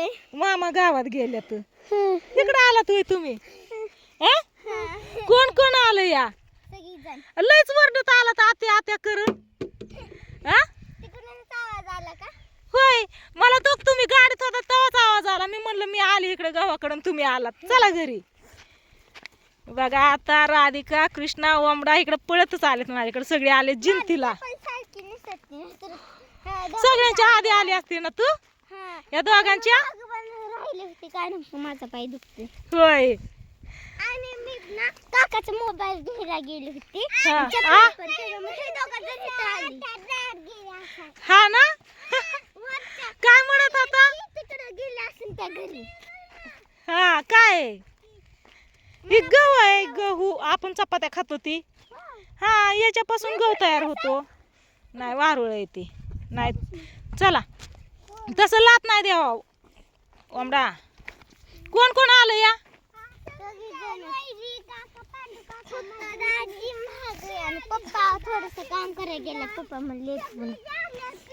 होते मामा गावात गेल्यात. इकडे आला तू तुम्ही? हा? कोण कोण आलं या? लयच वरडत आला तर आत्या आत्या करून. होय. मला तो तुम्ही गाडीत होता तेव्हाच आवाज आला. मी म्हणलं मी आली इकडे गावाकडून तुम्ही आलात. चला घरी. बघा आता राधिका कृष्णा ओमडा इकडे पळतच आलेत माझ्याकडे. सगळे आले जिंतीला. सगळ्यांच्या आधी आली असते ना तू. या दोघांच्या? राहिले होते कारण माझा पाय दुखते होय. आणि मी ना काकाचा मोबाईल घ्यायला गेली होती. हा. चप्पल आ? पण त्याच्यामुळे हे दोघं जण इथं आली. हा ना? वरच्या- काय म्हणत होता? तिकडं गेले असेल त्या घरी. हा काय? ही गहू आहे गहू. आपण चपात्या खात होती. हा याच्यापासून गहू तयार होतो. नाही वारुळ आहे ते. नाही चला. तसं लात नाही द्यावा ओमडा. कोण कोण आलं या?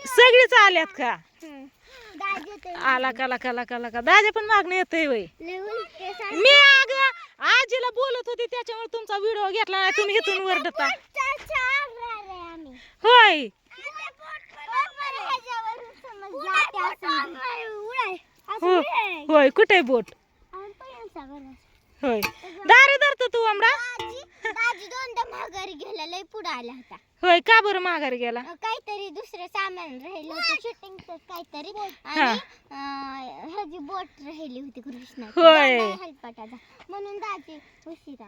सगळीच आल्यात का? आला काला काला काला का दाजे पण मागणी येते वय. मी अग आजीला बोलत होती त्याच्यामुळे तुमचा व्हिडिओ घेतला नाही तुम्ही इथून वरडता. होय बरोबर ह्याच्यावरून समज जाते असं. असं हो उडाय. होय कुठे बोट. होय. दारे धरतो तू दाजी दोनदा माघारी गेला लय पुढे आला होता. होय का बरं माघारी गेला? काहीतरी दुसरं सामान राहिलं होतं शूटिंगचं काहीतरी. आणि अं, ह्याची बोट राहिली होती कृष्णा होय. हलपाटाचा. म्हणून दाजी उशिरा.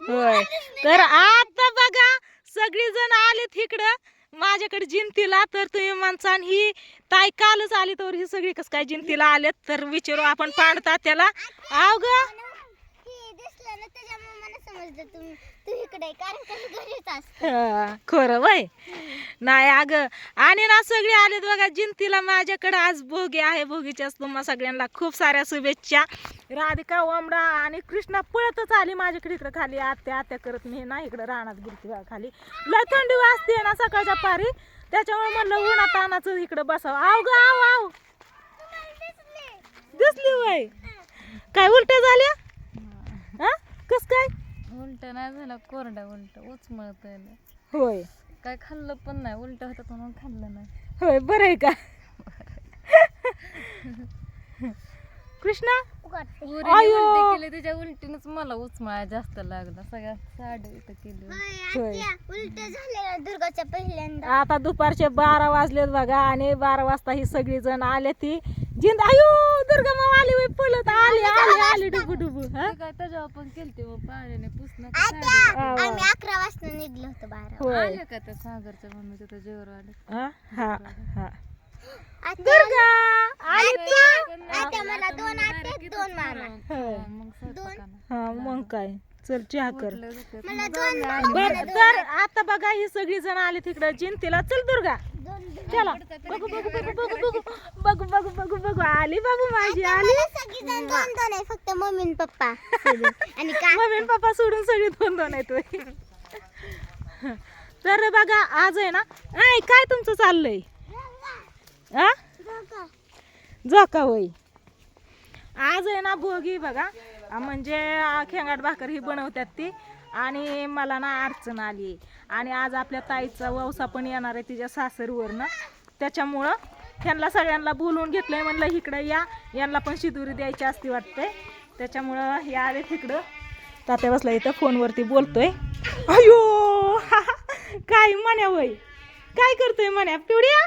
होय. तर आता बघा सगळी जण आलेत इकडं. माझ्याकडे जिंतीला तर तुम्ही माणसां ही ताई कालच आली तर ही सगळी कस काय जिंतीला आलेत तर विचारू आपण पाडता त्याला. आव ग. तू इकडे कारण का घरीच असते? हा, खरं वय. नाही अग आणि ना सगळे आलेत बघा जिंतीला माझ्याकडे आज भोगी आहे भोगीच्याच तुम्हा सगळ्यांना खूप साऱ्या शुभेच्छा. राधिका ओमडा आणि कृष्णा पळतच आली माझ्याकडे इकडे खाली. आत्या आत्या करत मी ना इकडे रानात गेलती बघा खाली. लय थंडी वाजते ना सकाळच्या पारी. त्याच्यामुळे म्हणलं उन्हा तानाचं इकडे बसावं. आव ग आव आव. दिसली वय. काय उलट्या झाल्या? हा? कस काय? उलट नाही झालं कोरडा उलट उचमळत होय. काय खाल्लं पण नाही उलट होतं म्हणून खाल्लं नाही. होय बरं आहे का? कृष्णा. उलटी केली त्याच्या उलटीनच मला उचमळा जास्त लागला. सगळ्या साडी इथं केली होय. उलट झालेलं दुर्गाच्या पहिल्यांदा. आता दुपारचे बारा वाजलेत बघा आणि बारा वाजता ही सगळी जण आले ती. जिंद आयो दुर्गा मामा आली वय पळत आली आली आली डुबू डुबू हा? ते काय त्याच्यावर पण केलते मग पाण्याने पुसणं आत्या, आवा. आम्ही अकरा वाजता निघलो होतो बारा होय. आले का त्या सागरच्या मम्मी तिथं जेवर आले हा हा हा. दुर्गा! आली आत्या, आत्या मला दोन आत्या दोन मामा. मग स्वयंपाकानं. हा मग काय? चल चहा कर. मला दोन बर तर आता बघा ही सगळी जण आली तिकडं. जिंतीला चल दुर्गा. दोन चला. बघू बघू बघू बघू बघू. बघू बघू बघू बघू. आली बाबू माझी आली. मला सगळीजण दोन दोन आहे फक्त मम्मी आणि पप्पा. आणि का? मम्मी आणि पप्पा सोडून सगळी दोन दोन आहेत. तर बघा आज आहे ना काय तुमचं चाललंय? आ जोका होय. आज आहे ना भोगी बघा. म्हणजे खेंगाट भाकर ही बनवतात ती. आणि मला ना अडचण आली. आणि आज आपल्या ताईचा ववसा पण येणार आहे तिच्या सासरवरनं. त्याच्यामुळं ह्यांना सगळ्यांना बोलवून घेतलंय म्हणलं इकडं या. यांना पण शिदुरी द्यायची असती वाटते त्याच्यामुळं हे आले तिकडं. तात्या बसला इथं फोनवरती बोलतोय. अयो काय म्हण्या वय काय करतोय म्हण्या? पिवड्या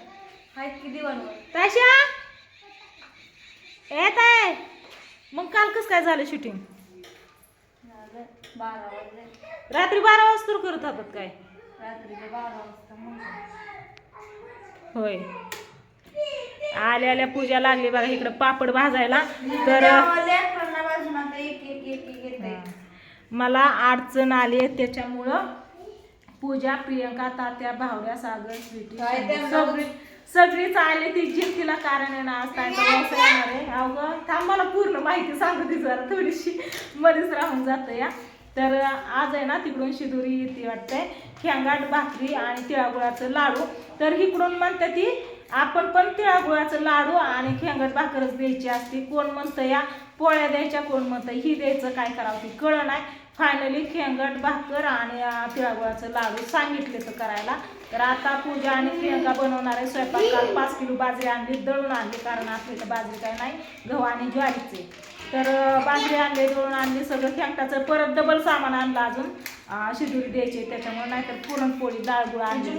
ताशा? येत आहे. मग काल कसं काय झालं शूटिंग रात्री बारा वाजता करत होतात काय? होय. आल्या आल्या पूजा लागली बघा इकडं पापड भाजायला. तर मला अडचण आली आहे त्याच्यामुळं पूजा प्रियंका तात्या भावड्या सागर स्वीटी सगळी सगळीच आली ती जिंतीला कारण आहे ना आज त्यांचा व्यवसाय येणार आहे. अवघं थांब मला पूर्ण माहिती सांगू ती जरा थोडीशी. मध्येच राहून जातं या. तर आज आहे ना तिकडून शिदुरी येते वाटतंय. खेंगाट भाकरी आणि तिळागुळाचं लाडू. तर इकडून म्हणते ती आपण पण तिळागुळाचं लाडू आणि खेंगट भाकरच द्यायची असते. कोण म्हणतं या? पोळ्या द्यायच्या कोण म्हणतं ही द्यायचं काय करावं ती कळ नाही. फायनली खेंगट भाकर आणि तिळागुळाचं लाडू सांगितले तर करायला. तर आता पूजा आणि प्रियंका बनवणार आहे. स्वयंपाक काल पाच किलो बाजरी आणली दळून आणली कारण आपल्या इथं बाजरी काय नाही गहू आणि ज्वारीचे. तर बाजरी आणले दळून आणली सगळं खेंगटाचं परत डबल सामान आणलं अजून. शिदुरी द्यायची त्याच्यामुळे नाहीतर पुरणपोळी डाळगुळ आणली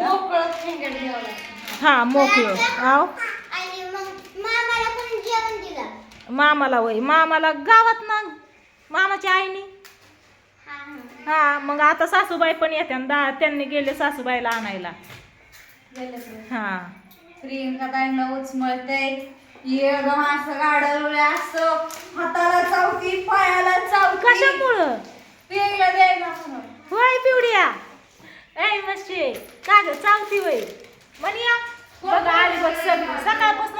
हा मोकळं. आव? मामाला वय मामाला गावात ना मामाच्या आईनी हा मग आता सासूबाई पण येत्या दा- त्यांनी गेले सासूबाईला आणायला. हा. प्रियंका ताईंना उचमळते. एकदम असं गाडवलं असं. हाताला चावती पायाला चावती कशामुळं? प्रियंका द्यायला म्हणून होय पिवड्या. ऐ मस्ते का ग चावती वय. म्हणया बघ आली बघ सगळी. सकाळपासून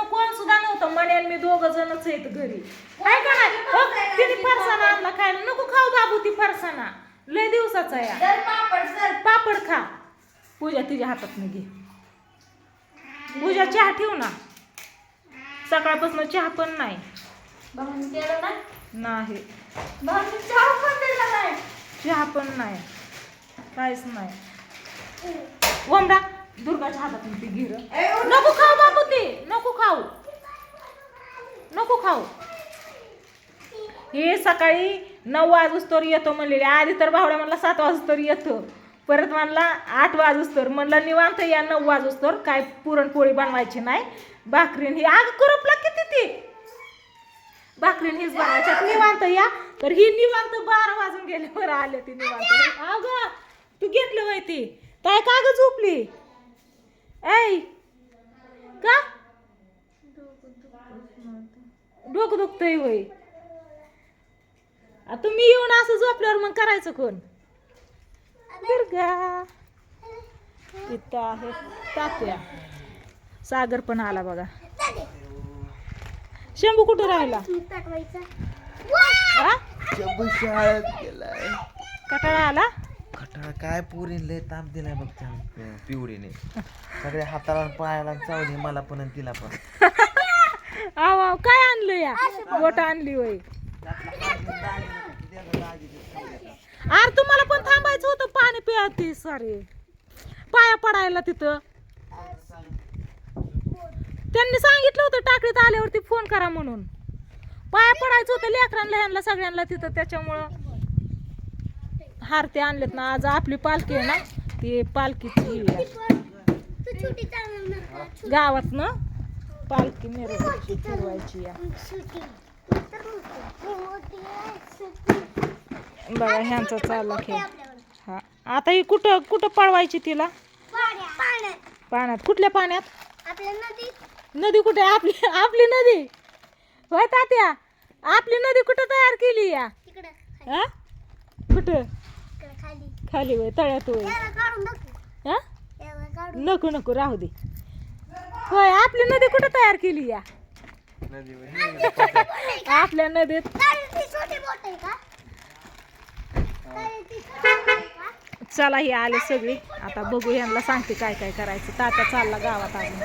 नव्हतं म्हणे मी दोघ जणच आहेत घरी. काय का नाही हो, तिने फरसाणा आणला खायला. नको खाऊ बाबू ती फरसाणा. लय दिवसाचा या पापड सर पापड खा. पूजा तिच्या हातात घे पूजा चहा ठेव ना. सकाळपासून चहा पण नाही. ना? नाही. चहा पण दिला नाही. चहा पण नाही. काहीच नाही. ओमडा दुर्गाच्या हातात ती गिर नको खाऊ बाबू ते. नको खाऊ. नको खाऊ. हे सकाळी नऊ वाजूस्तोर येतो म्हणलेले आधी तर भावड्या म्हणला सात वाजूस्तोर येतो. परत म्हणला आठ वाजूस्तोर म्हणलं निवांत या नऊ वाजूस्तोर काय पुरणपोळी बनवायची नाही. भाकरीन ही आग करपला किती ती. भाकरीन हीच बनवायच्या निवांत या. तर ही निवांत बारा वाजून गेल्यावर आले ती निवांत. अग तू घेतलं वय ती. काय का झोपली? ऐ का? डोकं दुखतंय वय. आ, तुम्ही येऊन असं झोपल्यावर मग करायचं कोण? दुर्गा इथं आहे तात्या. सागर पण आला बघा. शंभू कुठं राहिला? कटाळा आला? खटाळा काय पोरीन लय ताप दिलाय बघ त्या अं, पिवडीने सगळ्या हाताला पायाला चावली मला पण आणि तिला पण. आव आव काय आणलं या? बोट आणली वय अरे तुम्हाला पण थांबायचं होतं पाणी पियाती सारे. पाया पडायला तिथं. त्यांनी सांगितलं होतं टाकडीत आल्यावरती फोन करा म्हणून. पाया पडायचं होतं लेकरांना ह्यांना सगळ्यांना तिथं त्याच्यामुळं. हार ते आणलेत ना आज आपली पालखी आहे ना ती पालखीची गावात ना पालखी मिरवायची फिरवायची या बघा ह्यांचा चालला खेळ. हा. आता ही कुठं कुठं पळवायची तिला? पाण्यात. कुठल्या पाण्यात? नदी कुठे? आपली आपली नदी. होय तात्या आपली नदी कुठं तयार केली या? हा? कुठं? खाली वय तळ्यात वय हा? नको नको राहू दे. होय आपली नदी कुठं तयार केली या? आपल्या नदीत. चला ही आले सगळी. आता बघू यांना सांगते काय काय करायचं. तात्या चालला गावात अजून